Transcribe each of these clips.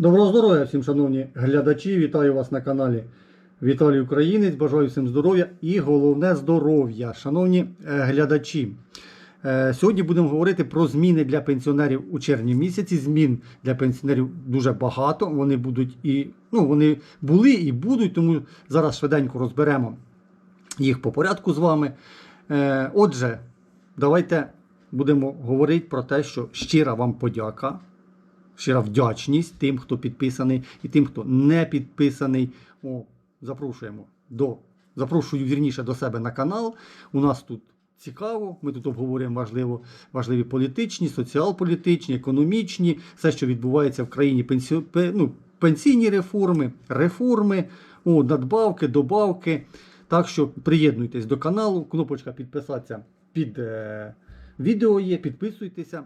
Доброго здоров'я всім, шановні глядачі. Вітаю вас на каналі Віталій Українець. Бажаю всім здоров'я і головне здоров'я. Шановні е, глядачі, е, сьогодні будемо говорити про зміни для пенсіонерів у червні місяці. Змін для пенсіонерів дуже багато. Вони будуть і ну, вони були і будуть, тому зараз швиденько розберемо їх по порядку з вами. Е, Отже, давайте будемо говорити про те, що щира вам подяка щира вдячність тим, хто підписаний, і тим, хто не підписаний. О, запрошуємо до запрошую вірніше до себе на канал. У нас тут цікаво. Ми тут обговорюємо важливо, важливі політичні, соціал-політичні, економічні, все, що відбувається в країні, пенсі, ну, пенсійні реформи, реформи, о, надбавки, добавки. Так що приєднуйтесь до каналу, кнопочка підписатися під е, відео є, підписуйтеся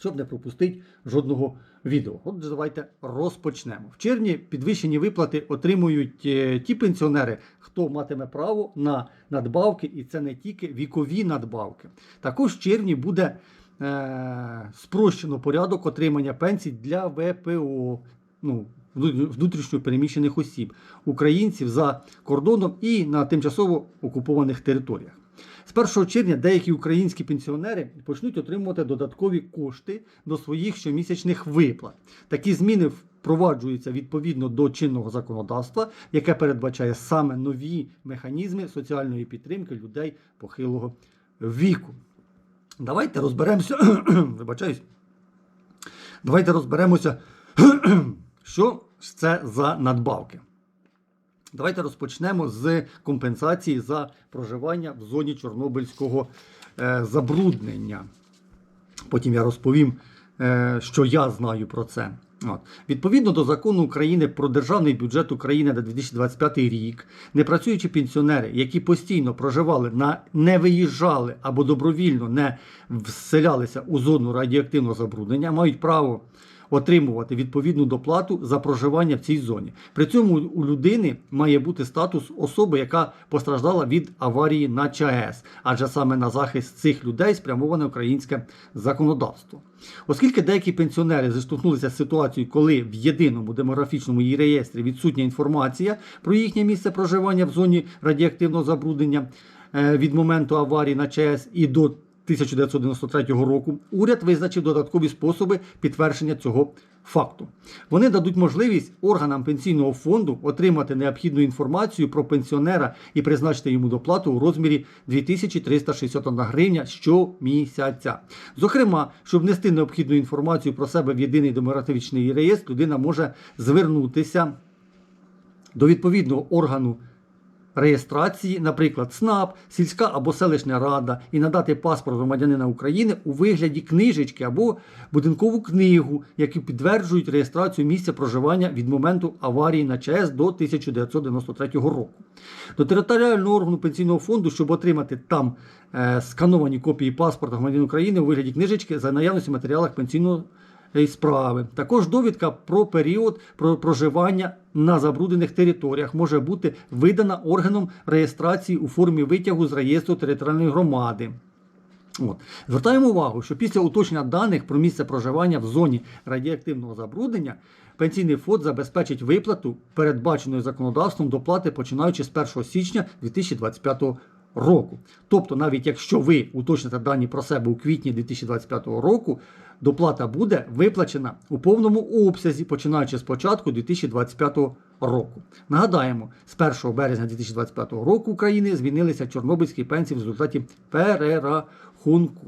щоб не пропустити жодного відео. Отже, давайте розпочнемо. В червні підвищені виплати отримують е, ті пенсіонери, хто матиме право на надбавки, і це не тільки вікові надбавки. Також в червні буде е, спрощено порядок отримання пенсій для ВПО. Ну, внутрішньо переміщених осіб, українців за кордоном і на тимчасово окупованих територіях. З 1 червня деякі українські пенсіонери почнуть отримувати додаткові кошти до своїх щомісячних виплат. Такі зміни впроваджуються відповідно до чинного законодавства, яке передбачає саме нові механізми соціальної підтримки людей похилого віку. Давайте розберемося. Вибачаюсь. Давайте розберемося, що ж це за надбавки. Давайте розпочнемо з компенсації за проживання в зоні Чорнобильського е, забруднення. Потім я розповім, е, що я знаю про це. От. Відповідно до закону України про державний бюджет України на 2025 рік, непрацюючі пенсіонери, які постійно проживали на не виїжджали або добровільно не вселялися у зону радіоактивного забруднення, мають право отримувати відповідну доплату за проживання в цій зоні. При цьому у людини має бути статус особи, яка постраждала від аварії на ЧАЕС, адже саме на захист цих людей спрямоване українське законодавство. Оскільки деякі пенсіонери зіштовхнулися з ситуацією, коли в єдиному демографічному її реєстрі відсутня інформація про їхнє місце проживання в зоні радіоактивного забруднення е, від моменту аварії на ЧАЕС і до 1993 року уряд визначив додаткові способи підтвердження цього факту. Вони дадуть можливість органам пенсійного фонду отримати необхідну інформацію про пенсіонера і призначити йому доплату у розмірі 2361 гривня щомісяця. Зокрема, щоб внести необхідну інформацію про себе в єдиний демографічний реєстр, людина може звернутися до відповідного органу реєстрації, наприклад, СНАП, сільська або селищна рада, і надати паспорт громадянина України у вигляді книжечки або будинкову книгу, які підтверджують реєстрацію місця проживання від моменту аварії на ЧАЕС до 1993 року. До територіального органу пенсійного фонду, щоб отримати там е, скановані копії паспорта громадянина України у вигляді книжечки за наявності матеріалах пенсійного справи. Також довідка про період проживання на забруднених територіях може бути видана органом реєстрації у формі витягу з реєстру територіальної громади. От. Звертаємо увагу, що після уточнення даних про місце проживання в зоні радіоактивного забруднення пенсійний фонд забезпечить виплату, передбаченої законодавством доплати починаючи з 1 січня 2025 року. Тобто, навіть якщо ви уточните дані про себе у квітні 2025 року, доплата буде виплачена у повному обсязі, починаючи з початку 2025 року. Нагадаємо, з 1 березня 2025 року України звільнилися чорнобильські пенсії в результаті перерахунку.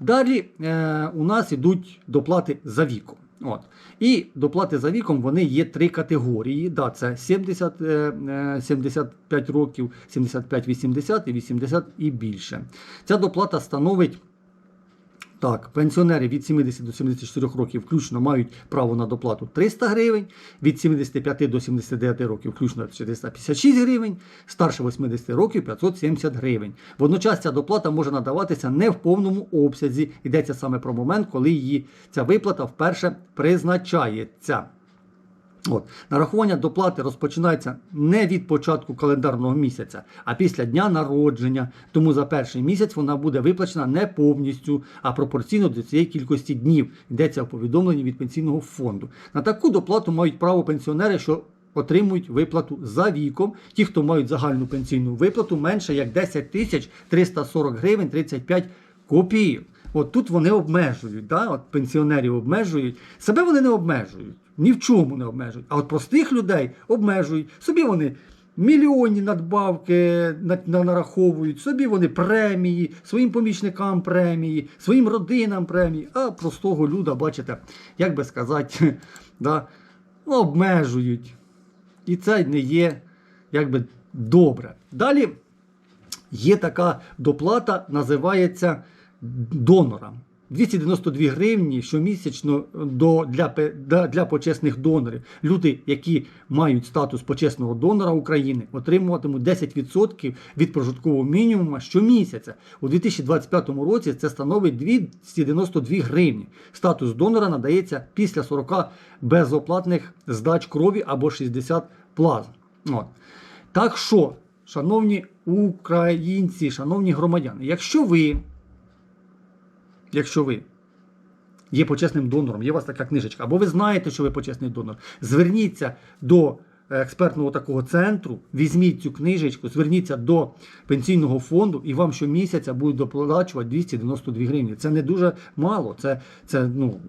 Далі е, у нас ідуть доплати за віком. От. І доплати за віком вони є три категорії. Да, це 70, е, е, 75 років, 75-80 і 80 і більше. Ця доплата становить. Так, пенсіонери від 70 до 74 років включно мають право на доплату 300 гривень, від 75 до 79 років включно 456 гривень, старше 80 років 570 гривень. Водночас ця доплата може надаватися не в повному обсязі. Йдеться саме про момент, коли її ця виплата вперше призначається. От. Нарахування доплати розпочинається не від початку календарного місяця, а після дня народження. Тому за перший місяць вона буде виплачена не повністю, а пропорційно до цієї кількості днів. Йдеться в повідомленні від пенсійного фонду. На таку доплату мають право пенсіонери, що отримують виплату за віком. Ті, хто мають загальну пенсійну виплату, менше як 10 тисяч 340 гривень 35 копійок. От тут вони обмежують, да? от пенсіонерів обмежують. Себе вони не обмежують, ні в чому не обмежують. А от простих людей обмежують. Собі вони мільйонні надбавки на- на- нараховують, собі вони премії, своїм помічникам премії, своїм родинам премії. А простого люда, бачите, як би сказати, да? обмежують. І це не є якби добре. Далі є така доплата, називається донорам. 292 гривні щомісячно до, для, для почесних донорів. Люди, які мають статус почесного донора України, отримуватимуть 10% від прожиткового мінімуму щомісяця. У 2025 році це становить 292 гривні. Статус донора надається після 40 безоплатних здач крові або 60 плазм. От. Так що, шановні українці, шановні громадяни, якщо ви якщо ви є почесним донором, є у вас така книжечка, або ви знаєте, що ви почесний донор, зверніться до експертного такого центру, візьміть цю книжечку, зверніться до пенсійного фонду, і вам щомісяця будуть доплачувати 292 гривні. Це не дуже мало. Це, це ну,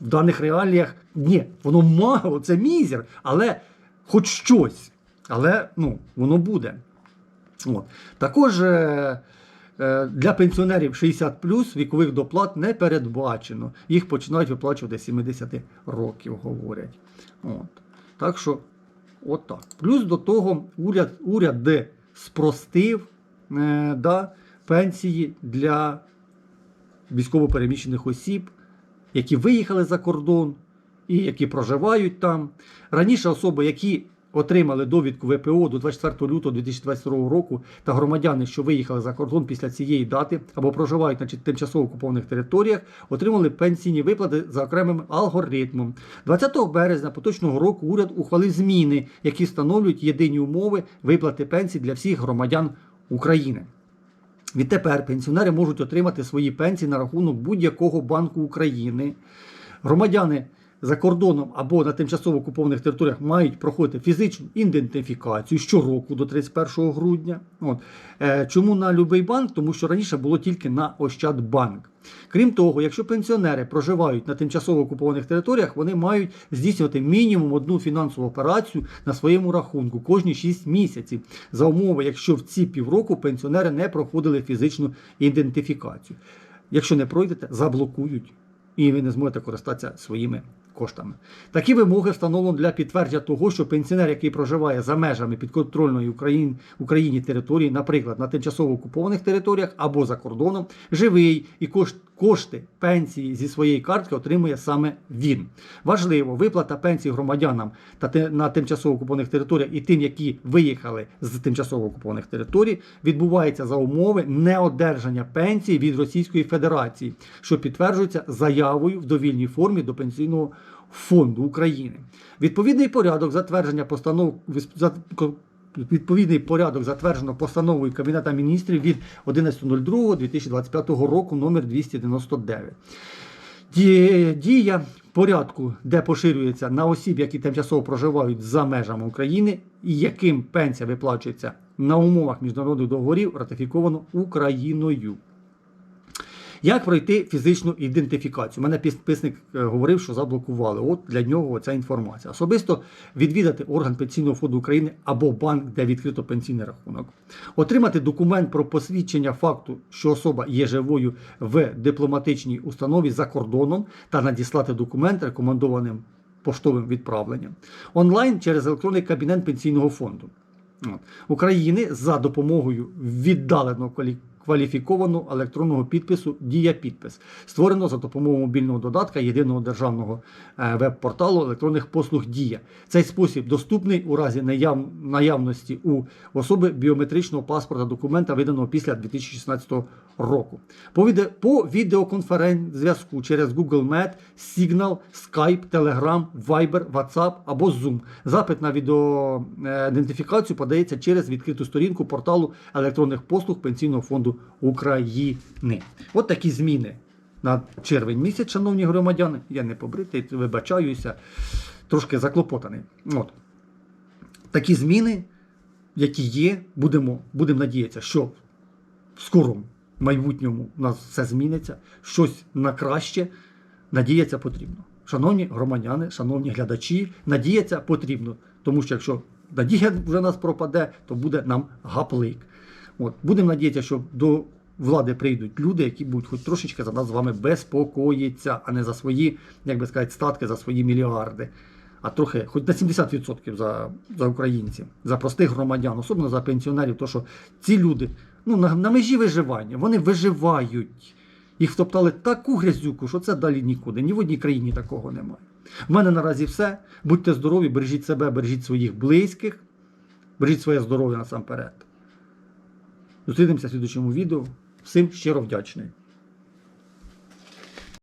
в даних реаліях ні, воно мало, це мізер, але хоч щось. Але ну, воно буде. От. Також е, е, для пенсіонерів 60 плюс вікових доплат не передбачено. Їх починають виплачувати 70 років, говорять. От. Так що, от. Плюс до того, уряд, уряд де спростив е, да, пенсії для військовопереміщених осіб, які виїхали за кордон і які проживають там. Раніше особи, які отримали довідку ВПО до 24 лютого 2022 року, та громадяни, що виїхали за кордон після цієї дати або проживають на тимчасово окупованих територіях, отримали пенсійні виплати за окремим алгоритмом. 20 березня поточного року уряд ухвалив зміни, які встановлюють єдині умови виплати пенсій для всіх громадян України. Відтепер пенсіонери можуть отримати свої пенсії на рахунок будь-якого банку України. Громадяни за кордоном або на тимчасово окупованих територіях мають проходити фізичну ідентифікацію щороку до 31 грудня. От. Е, чому на будь-який банк? Тому що раніше було тільки на Ощадбанк. Крім того, якщо пенсіонери проживають на тимчасово окупованих територіях, вони мають здійснювати мінімум одну фінансову операцію на своєму рахунку кожні 6 місяців, за умови, якщо в ці півроку пенсіонери не проходили фізичну ідентифікацію. Якщо не пройдете, заблокують і ви не зможете користатися своїми коштами. Такі вимоги встановлено для підтвердження того, що пенсіонер, який проживає за межами підконтрольної Україні, Україні території, наприклад, на тимчасово окупованих територіях або за кордоном, живий і кошт, кошти пенсії зі своєї картки отримує саме він. Важливо, виплата пенсій громадянам та на тимчасово окупованих територіях і тим, які виїхали з тимчасово окупованих територій, відбувається за умови неодержання пенсії від Російської Федерації, що підтверджується заявою в довільній формі до пенсійного фонду України. Відповідний порядок затвердження постанов Відповідний порядок затверджено постановою Кабінета міністрів від 11.02.2025 року номер 299. Дія порядку, де поширюється на осіб, які тимчасово проживають за межами України, і яким пенсія виплачується на умовах міжнародних договорів, ратифіковано Україною. Як пройти фізичну ідентифікацію? У мене підписник е, говорив, що заблокували. От для нього ця інформація. Особисто відвідати орган пенсійного фонду України або банк, де відкрито пенсійний рахунок, отримати документ про посвідчення факту, що особа є живою в дипломатичній установі за кордоном, та надіслати документ рекомендованим поштовим відправленням онлайн через електронний кабінет пенсійного фонду. України за допомогою віддаленого кваліфікованого електронного підпису Дія підпис, створено за допомогою мобільного додатка єдиного державного е, веб-порталу електронних послуг Дія. Цей спосіб доступний у разі наяв... наявності у особи біометричного паспорта документа, виданого після 2016 року. По, віде... по відеоконференц-зв'язку через Google Meet, Signal, Skype, Telegram, Viber, WhatsApp або Zoom. Запит на відеоідентифікацію подається через відкриту сторінку порталу електронних послуг Пенсійного фонду України. От такі зміни на червень місяць, шановні громадяни. Я не побритий, вибачаюся, трошки заклопотаний. От. Такі зміни, які є, будемо, будемо надіятися, що в скорому майбутньому у нас все зміниться, щось на краще. Надіятися потрібно. Шановні громадяни, шановні глядачі, надіятися потрібно. Тому що якщо надія вже нас пропаде, то буде нам гаплик. От. Будемо надіятися, що до влади прийдуть люди, які будуть хоч трошечки за нас з вами безпокоїться, а не за свої, як би сказати, статки, за свої мільярди. А трохи, хоч на 70% за, за українців, за простих громадян, особливо за пенсіонерів, то що ці люди ну, на, на межі виживання, вони виживають. Їх втоптали таку грязюку, що це далі нікуди. Ні в одній країні такого немає. В мене наразі все. Будьте здорові, бережіть себе, бережіть своїх близьких, бережіть своє здоров'я насамперед. Зустрінемося в слідчому відео. Всім щиро вдячний.